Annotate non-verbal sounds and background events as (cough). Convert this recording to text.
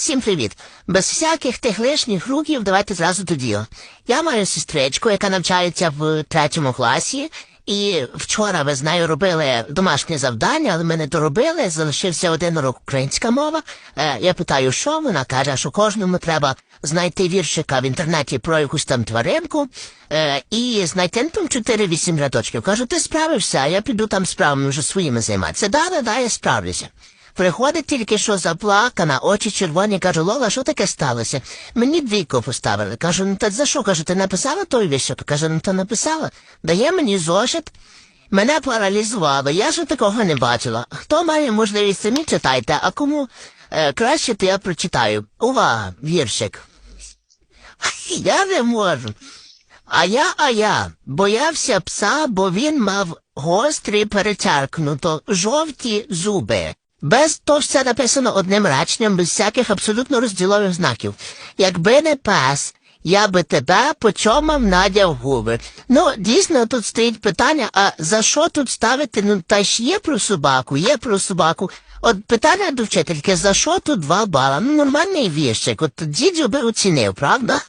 Всім привіт! Без всяких тих лишніх руків давайте зразу до діла. Я маю сестричку, яка навчається в третьому класі, і вчора ви з нею робили домашнє завдання, але ми не доробили, залишився один урок українська мова. Е, я питаю, що вона каже, що кожному треба знайти віршика в інтернеті про якусь там тваринку е, і знайти ну, там 4-8 рядочків. Кажу, ти справишся, а я піду там справами вже своїми займатися. Да, да, да, я справлюся. Приходить тільки що заплакана, очі червоні, кажу, Лола, що таке сталося? Мені двійку поставили. Кажу, ну та за що? Кажу, ти написала той віршик? Каже, ну та написала. Дає мені зошит. Мене паралізувало, я ж такого не бачила. Хто має можливість самі читайте, а кому е, краще, то я прочитаю. Увага, віршик. (laughs) Я не можу. А я, а я боявся пса, бо він мав гострі перечеркнуто жовті зуби. Без то все написано одним реченням, без всяких абсолютно розділових знаків. Якби не пес, я би тебе почомав надяв губи. Ну, дійсно, тут стоїть питання, а за що тут ставити? Ну, та ж є про собаку, є про собаку. От питання до вчительки, за що тут два бала? Ну, нормальний віршик, от дідю би оцінив, правда?